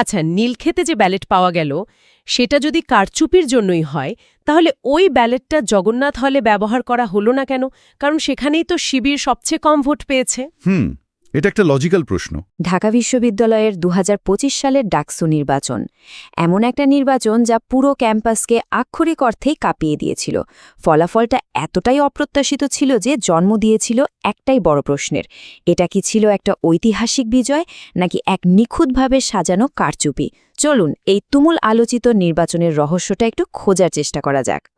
আচ্ছা নীলক্ষেতে যে ব্যালেট পাওয়া গেল, সেটা যদি কারচুপির জন্যই হয়, তাহলে ওই ব্যালেটটা জগন্নাথ হলে ব্যবহার করা হলো না কেন? কারণ সেখানেই তো শিবির সবচেয়ে কম ভোট পেয়েছে। হুম এটা একটা লজিক্যাল প্রশ্ন। ঢাকা বিশ্ববিদ্যালয়ের দু হাজার পঁচিশ সালের ডাকসু নির্বাচন। এমন একটা নির্বাচন যা পুরো ক্যাম্পাসকে আক্ষরিক অর্থেই কাঁপিয়ে দিয়েছিল। ফলাফলটা এতটাই অপ্রত্যাশিত ছিল যে জন্ম দিয়েছিল একটাই বড় প্রশ্নের। এটা কি ছিল একটা ঐতিহাসিক বিজয়, নাকি এক নিখুঁতভাবে সাজানো কারচুপি? চলুন এই তুমুল আলোচিত নির্বাচনের রহস্যটা একটু খোঁজার চেষ্টা করা যাক।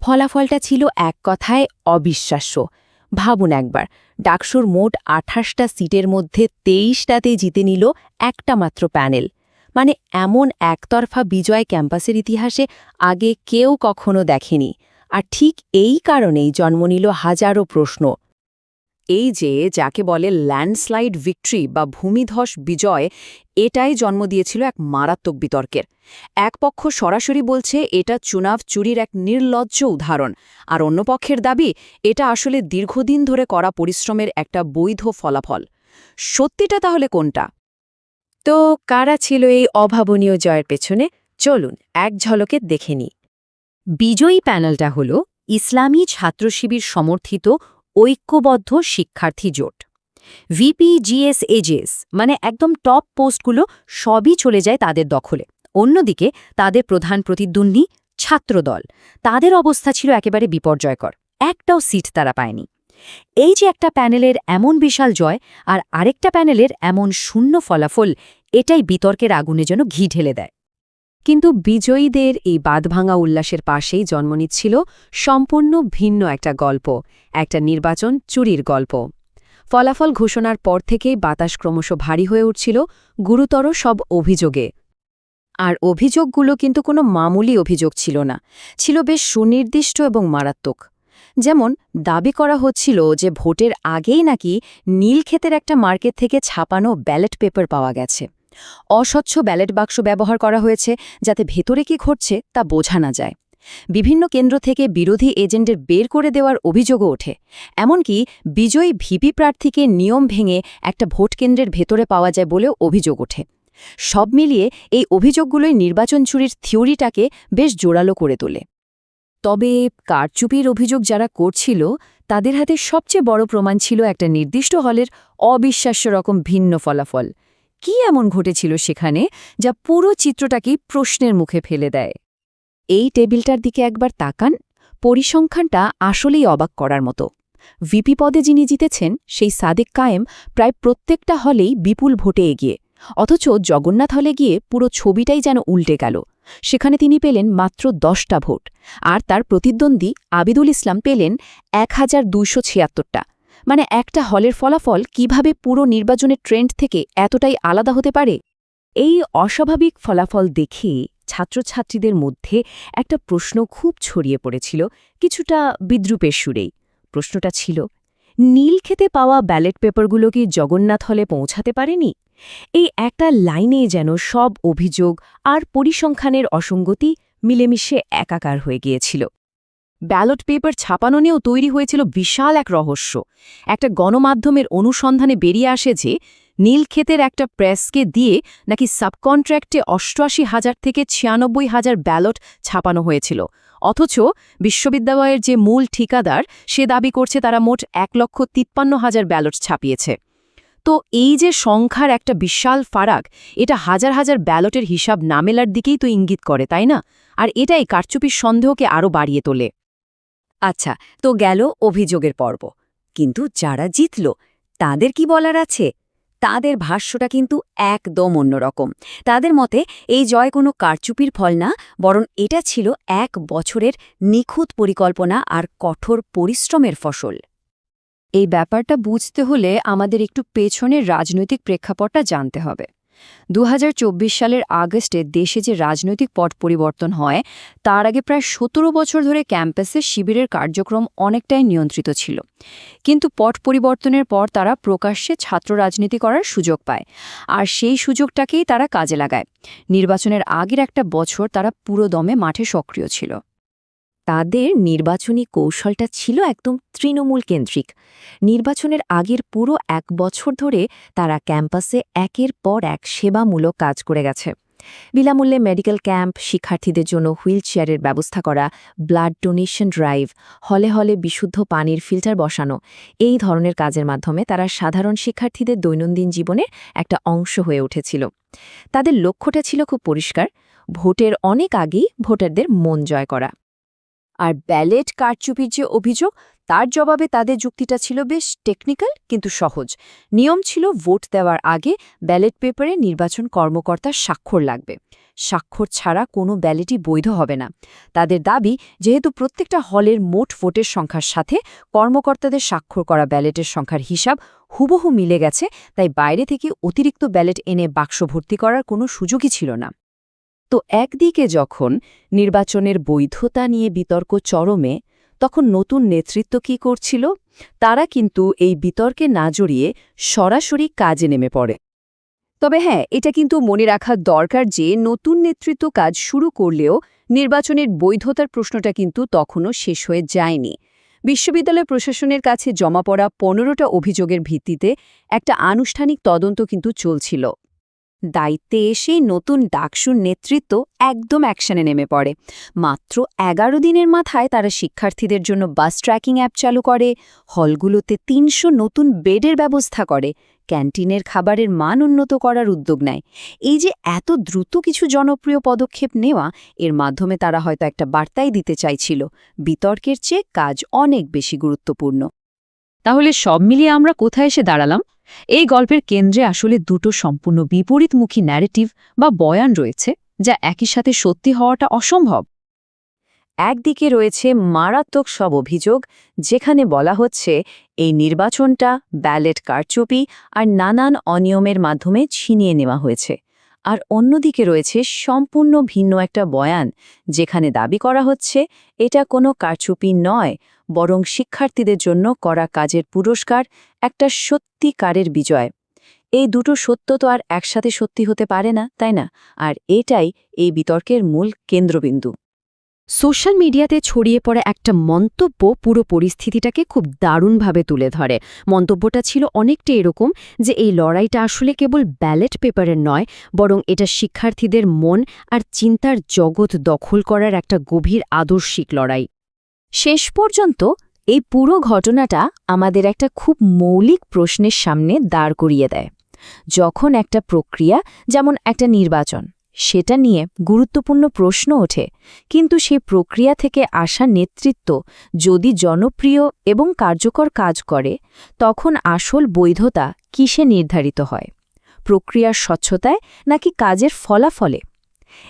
ফলাফলটা ছিল এক কথায় অবিশ্বাস্য। ভাবুন একবার, ডাকসুর মোট আঠাশটা সিটের মধ্যে তেইশটাতে জিতে নিল একটা মাত্র প্যানেল। মানে এমন একতরফা বিজয় ক্যাম্পাসের ইতিহাসে আগে কেউ কখনো দেখেনি। আর ঠিক এই কারণেই জন্ম নিল হাজারো প্রশ্ন। এই যে যাকে বলে ল্যান্ডস্লাইড ভিক্টরি বা ভূমিধস বিজয়, এটাই জন্ম দিয়েছিল এক মারাত্মক বিতর্কের। এক পক্ষ সরাসরি বলছে এটা চুনাভ চুরির এক নির্লজ্জ উদাহরণ, আর অন্য পক্ষের দাবি, এটা আসলে দীর্ঘদিন ধরে করা পরিশ্রমের একটা বৈধ ফলাফল। সত্যিটা তাহলে কোনটা? তো কারা ছিল এই অভাবনীয় জয়ের পেছনে? চলুন এক ঝলকে দেখে নি বিজয়ী প্যানেলটা হল ইসলামী ছাত্রশিবির সমর্থিত ঐক্যবদ্ধ শিক্ষার্থী জোট। ভিপিজিএস এজেস মানে একদম টপ পোস্টগুলো সবই চলে যায় তাদের দখলে। অন্যদিকে তাদের প্রধান প্রতিদ্বন্দ্বী ছাত্রদল, তাদের অবস্থা ছিল একেবারে বিপর্যয়কর, একটাও সিট তারা পায়নি। এই যে একটা প্যানেলের এমন বিশাল জয় আর আরেকটা প্যানেলের এমন শূন্য ফলাফল, এটাই বিতর্কের আগুনে যেন ঘি ঢেলে দেয়। কিন্তু বিজয়ীদের এই বাঁধভাঙা উল্লাসের পাশেই জন্ম নিচ্ছিল সম্পূর্ণ ভিন্ন একটা গল্প, একটা নির্বাচন চুরির গল্প। ফলাফল ঘোষণার পর থেকেই বাতাস ক্রমশ ভারী হয়ে উঠছিল গুরুতর সব অভিযোগে। আর অভিযোগগুলো কিন্তু কোনো মামুলি অভিযোগ ছিল না, ছিল বেশ সুনির্দিষ্ট এবং মারাত্মক। যেমন, দাবি করা হচ্ছিল যে ভোটের আগেই নাকি নীলক্ষেতের একটা মার্কেট থেকে ছাপানো ব্যালট পেপার পাওয়া গেছে। অস্বচ্ছ ব্যালট বাক্স ব্যবহার করা হয়েছে যাতে ভেতরে কি ঘটছে তা বোঝা না যায়। বিভিন্ন কেন্দ্র থেকে বিরোধী এজেন্টের বের করে দেওয়ার অভিযোগও ওঠে। এমনকি বিজয়ী ভিপি প্রার্থীকে নিয়ম ভেঙে একটা ভোট কেন্দ্রের ভেতরে পাওয়া যায় বলেও অভিযোগ ওঠে। সব মিলিয়ে এই অভিযোগগুলোই নির্বাচন চুরির থিওরিটাকে বেশ জোরালো করে তোলে। তবে কারচুপির অভিযোগ যারা করছিল, তাদের হাতে সবচেয়ে বড় প্রমাণ ছিল একটা নির্দিষ্ট হলের অবিশ্বাস্য রকম ভিন্ন ফলাফল। কি এমন ঘটেছিল সেখানে যা পুরো চিত্রটাকেই প্রশ্নের মুখে ফেলে দেয়? এই টেবিলটার দিকে একবার তাকান, পরিসংখ্যানটা আসলেই অবাক করার মতো। ভিপি পদে যিনি জিতেছেন, সেই সাদেক কায়েম প্রায় প্রত্যেকটা হলেই বিপুল ভোটে এগিয়ে, অথচ জগন্নাথ হলে গিয়ে পুরো ছবিটাই যেন উল্টে গেল। সেখানে তিনি পেলেন মাত্র দশটা ভোট, আর তার প্রতিদ্বন্দ্বী আবিদুল ইসলাম পেলেন এক হাজার দুইশো ছিয়াত্তরটা। মানে একটা হলের ফলাফল কীভাবে পুরো নির্বাচনের ট্রেন্ড থেকে এতটাই আলাদা হতে পারে? এই অস্বাভাবিক ফলাফল দেখে ছাত্রছাত্রীদের মধ্যে একটা প্রশ্ন খুব ছড়িয়ে পড়েছিল কিছুটা বিদ্রুপের সুরেই। প্রশ্নটা ছিল, নীল খেতে পাওয়া ব্যালেট পেপারগুলো কি জগন্নাথ হলে পৌঁছাতে পারেনি? এই একটা লাইনে যেন সব অভিযোগ আর পরিসংখ্যানের অসঙ্গতি মিলেমিশে একাকার হয়ে গিয়েছিল। ব্যালট পেপার ছাপানো নিয়েও তৈরি হয়েছিল বিশাল এক রহস্য। একটা গণমাধ্যমের অনুসন্ধানে বেরিয়ে আসে যে, নীলক্ষেতের একটা প্রেসকে দিয়ে নাকি সাবকন্ট্রাক্টে অষ্টআশি হাজার থেকে ছিয়ানব্বই হাজার ব্যালট ছাপানো হয়েছিল। অথচ বিশ্ববিদ্যালয়ের যে মূল ঠিকাদার, সে দাবি করছে তারা মোট এক লক্ষ তিপ্পান্ন হাজার ব্যালট ছাপিয়েছে। তো এই যে সংখ্যার একটা বিশাল ফারাক, এটা হাজার হাজার ব্যালটের হিসাব না মেলার দিকেই তো ইঙ্গিত করে, তাই না? আর এটাই কারচুপির সন্দেহকে আরও বাড়িয়ে তোলে। আচ্ছা তো গেল অভিযোগের পর্ব। কিন্তু যারা জিতল, তাদের কি বলার আছে? তাদের ভাষ্যটা কিন্তু একদম অন্যরকম। তাদের মতে এই জয় কোনো কারচুপির ফল না, বরং এটা ছিল এক বছরের নিখুঁত পরিকল্পনা আর কঠোর পরিশ্রমের ফসল। এই ব্যাপারটা বুঝতে হলে আমাদের একটু পেছনের রাজনৈতিক প্রেক্ষাপটটা জানতে হবে। দু হাজার চব্বিশ সালের আগস্টে দেশে যে রাজনৈতিক পট পরিবর্তন হয়, তার আগে প্রায় সতেরো বছর ধরে ক্যাম্পাসে শিবিরের কার্যক্রম অনেকটাই নিয়ন্ত্রিত ছিল। কিন্তু পট পরিবর্তনের পর তারা প্রকাশ্যে ছাত্র রাজনীতি করার সুযোগ পায়, আর সেই সুযোগটাকেই তারা কাজে লাগায়। নির্বাচনের আগের একটা বছর তারা পুরো দমে মাঠে সক্রিয় ছিল। তাদের নির্বাচনী কৌশলটা ছিল একদম তৃণমূল কেন্দ্রিক। নির্বাচনের আগের পুরো এক বছর ধরে তারা ক্যাম্পাসে একের পর এক সেবামূলক কাজ করে গেছে। বিনামূল্যে মেডিকেল ক্যাম্প, শিক্ষার্থীদের জন্য হুইলচেয়ারের ব্যবস্থা করা, ব্লাড ডোনেশন ড্রাইভ, হলে হলে বিশুদ্ধ পানির ফিল্টার বসানো, এই ধরনের কাজের মাধ্যমে তারা সাধারণ শিক্ষার্থীদের দৈনন্দিন জীবনের একটা অংশ হয়ে উঠেছিল। তাদের লক্ষ্যটা ছিল খুব পরিষ্কার, ভোটের অনেক আগেই ভোটারদের মন জয় করা। আর ব্যালেট কারচুপির যে অভিযোগ, তার জবাবে তাদের যুক্তিটা ছিল বেশ টেকনিক্যাল কিন্তু সহজ। নিয়ম ছিল ভোট দেওয়ার আগে ব্যালেট পেপারে নির্বাচন কর্মকর্তার স্বাক্ষর লাগবে। স্বাক্ষর ছাড়া কোনো ব্যালেটই বৈধ হবে না। তাদের দাবি, যেহেতু প্রত্যেকটা হলের মোট ভোটের সংখ্যার সাথে কর্মকর্তাদের স্বাক্ষর করা ব্যালেটের সংখ্যার হিসাব হুবহু মিলে গেছে, তাই বাইরে থেকে অতিরিক্ত ব্যালেট এনে বাক্স ভর্তি করার কোনো সুযোগই ছিল না। তো একদিকে যখন নির্বাচনের বৈধতা নিয়ে বিতর্ক চরমে, তখন নতুন নেতৃত্ব কি করছিল? তারা কিন্তু এই বিতর্কে না জড়িয়ে সরাসরি কাজে নেমে পড়ে। তবে হ্যাঁ এটা কিন্তু মনে রাখা দরকার যে নতুন নেতৃত্ব কাজ শুরু করলেও নির্বাচনের বৈধতার প্রশ্নটা কিন্তু তখনও শেষ হয়ে যায়নি। বিশ্ববিদ্যালয় প্রশাসনের কাছে জমা পড়া পনেরোটা অভিযোগের ভিত্তিতে একটা আনুষ্ঠানিক তদন্ত কিন্তু চলছিল। দায়িত্বে এসেই নতুন ডাকসুর নেতৃত্ব একদম অ্যাকশনে নেমে পড়ে। মাত্র এগারো দিনের মাথায় তারা শিক্ষার্থীদের জন্য বাস ট্র্যাকিং অ্যাপ চালু করে, হলগুলোতে তিনশো নতুন বেডের ব্যবস্থা করে, ক্যান্টিনের খাবারের মান উন্নত করার উদ্যোগ নেয়। এই যে এত দ্রুত কিছু জনপ্রিয় পদক্ষেপ নেওয়া, এর মাধ্যমে তারা হয়তো একটা বার্তাই দিতে চাইছিল, বিতর্কের চেয়ে কাজ অনেক বেশি গুরুত্বপূর্ণ। তাহলে সব মিলিয়ে আমরা কোথায় এসে দাঁড়ালাম? এই গল্পের কেন্দ্রে আসলে দুটো সম্পূর্ণ বিপরীতমুখী ন্যারেটিভ বা বয়ান রয়েছে, যা একই সাথে সত্যি হওয়াটা অসম্ভব। একদিকে রয়েছে মারাত্মক সব অভিযোগ, যেখানে বলা হচ্ছে এই নির্বাচনটা ব্যালেট কারচুপি আর নানান অনিয়মের মাধ্যমে ছিনিয়ে নেওয়া হয়েছে। আর অন্যদিকে রয়েছে সম্পূর্ণ ভিন্ন একটা বয়ান, যেখানে দাবি করা হচ্ছে এটা কোনো কারচুপি নয়, বরং শিক্ষার্থীদের জন্য করা কাজের পুরস্কার একটা সত্যিকারের বিজয়। এই দুটো সত্য তো আর একসাথে সত্যি হতে পারে না, তাই না? আর এটাই এই বিতর্কের মূল কেন্দ্রবিন্দু। সোশ্যাল মিডিয়াতে ছড়িয়ে পড়া একটা মন্তব্য পুরো পরিস্থিতিটাকে খুব দারুণভাবে তুলে ধরে। মন্তব্যটা ছিল অনেকটা এরকম যে এই লড়াইটা আসলে কেবল ব্যালেট পেপারের নয়, বরং এটা শিক্ষার্থীদের মন আর চিন্তার জগৎ দখল করার একটা গভীর আদর্শিক লড়াই। শেষ পর্যন্ত এই পুরো ঘটনাটা আমাদের একটা খুব মৌলিক প্রশ্নের সামনে দাঁড় করিয়ে দেয়। যখন একটা প্রক্রিয়া, যেমন একটা নির্বাচন, সেটা নিয়ে গুরুত্বপূর্ণ প্রশ্ন ওঠে, কিন্তু সেই প্রক্রিয়া থেকে আসা নেতৃত্ব যদি জনপ্রিয় এবং কার্যকর কাজ করে, তখন আসল বৈধতা কিসে নির্ধারিত হয়? প্রক্রিয়ার স্বচ্ছতায় নাকি কাজের ফলাফলে?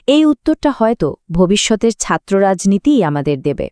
এই উত্তরটা হয়তো ভবিষ্যতের ছাত্র রাজনীতিই আমাদের দেবে।